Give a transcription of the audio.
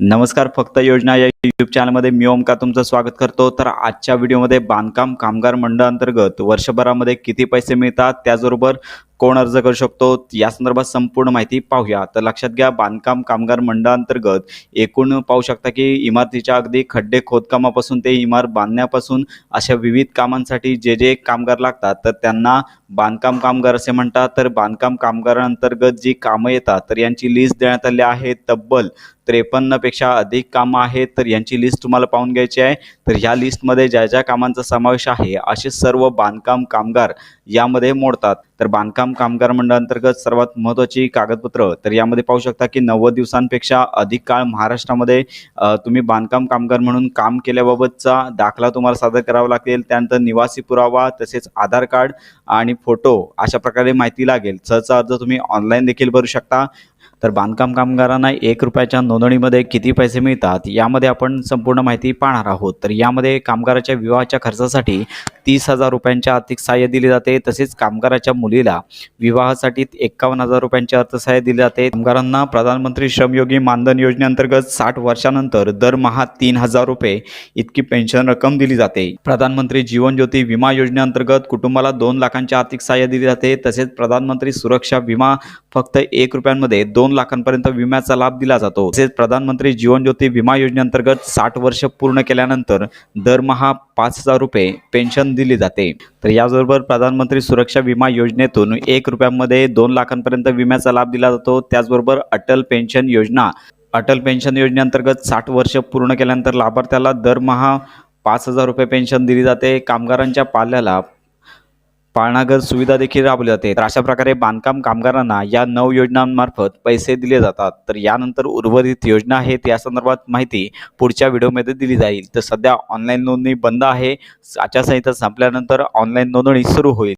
नमस्कार फक्त योजना या यूट्यूब चॅनलमध्ये मी ओमका तुमचं स्वागत करतो. तर आजच्या व्हिडिओमध्ये बांधकाम कामगार मंडळांतर्गत वर्षभरामध्ये किती पैसे मिळतात? त्याचबरोबर कोण अर्ज करू शकतो? या संदर्भात संपूर्ण माहिती पाहूया. तर लक्षात घ्या बांधकाम कामगार मंडळांतर्गत एकूण पाहू शकता की इमारतीच्या अगदी खड्डे खोदकामापासून ते इमारत बांधण्यापासून अशा विविध कामांसाठी जे जे कामगार लागतात तर त्यांना बांधकाम कामगार असे म्हणतात. तर बांधकाम कामगारांतर्गत जी कामं येतात तर यांची लिस्ट देण्यात आली आहे तब्बल त्रेपन्नपेक्षा अधिक कामं आहेत. तर यांची लिस्ट तुम्हाला पाहून घ्यायची आहे. तर ह्या लिस्टमध्ये ज्या ज्या कामांचा समावेश आहे असे सर्व बांधकाम कामगार यामध्ये मोडतात. तर बांधकाम कामगार मंडळांतर्गत सर्वात महत्त्वाची कागदपत्र तर यामध्ये पाहू शकता की नव्वद दिवसांपेक्षा अधिक काळ महाराष्ट्रामध्ये तुम्ही बांधकाम कामगार म्हणून काम केल्याबाबतचा दाखला तुम्हाला सादर करावा लागेल. त्यानंतर निवासी पुरावा तसेच आधार कार्ड आणि फोटो अशा प्रकारे माहिती लागेल. सहचा अर्ज तुम्ही ऑनलाईन देखील भरू शकता. तर बांधकाम कामगारांना एक रुपयाच्या नोंदणीमध्ये किती पैसे मिळतात यामध्ये आपण संपूर्ण माहिती पाहणार आहोत. तर यामध्ये कामगाराच्या विवाहाच्या खर्चासाठी तीस हजार रुपयांचे आर्थिक सहाय्य दिले जाते तसेच कामगाराच्या मुलीला विवाहासाठी एक्कावन्न हजार रुपयांचे अर्थसहाय्य दिले जाते. कामगारांना प्रधानमंत्री श्रमयोगी मानधन योजनेअंतर्गत साठ वर्षानंतर दरमहा तीन हजार रुपये इतकी पेन्शन रक्कम दिली जाते. प्रधानमंत्री जीवन ज्योती विमा योजनेअंतर्गत कुटुंबाला दोन लाखांचे आर्थिक सहाय्य दिले जाते तसेच प्रधानमंत्री सुरक्षा विमा फक्त एक रुपयांमध्ये दोन लाखांपर्यंत विम्याचा लाभ दिला जातो. तसेच प्रधानमंत्री जीवन ज्योती विमा योजनेअंतर्गत साठ वर्ष पूर्ण केल्यानंतर दरमहा पाच हजार रुपये पेन्शन दिली जाते. तर याचबरोबर प्रधानमंत्री सुरक्षा विमा योजनेतून एक रुपयांमध्ये दोन लाखांपर्यंत विम्याचा लाभ दिला जातो. त्याचबरोबर अटल पेन्शन योजना अटल पेन्शन योजनेअंतर्गत साठ वर्ष पूर्ण केल्यानंतर लाभार्थ्याला दरमहा पाच हजार रुपये पेन्शन दिली जाते. कामगारांच्या पाल्याला पाळणाघर सुविधा देखील राबवली जाते. तर अशा प्रकारे बांधकाम कामगारांना या नऊ योजनांमार्फत पैसे दिले जातात. तर यानंतर उर्वरित योजना आहेत. या संदर्भात माहिती पुढच्या व्हिडिओमध्ये दिली जाईल. तर सध्या ऑनलाईन नोंदणी बंद आहे. आचारसंहिता संपल्यानंतर ऑनलाईन नोंदणी सुरू होईल.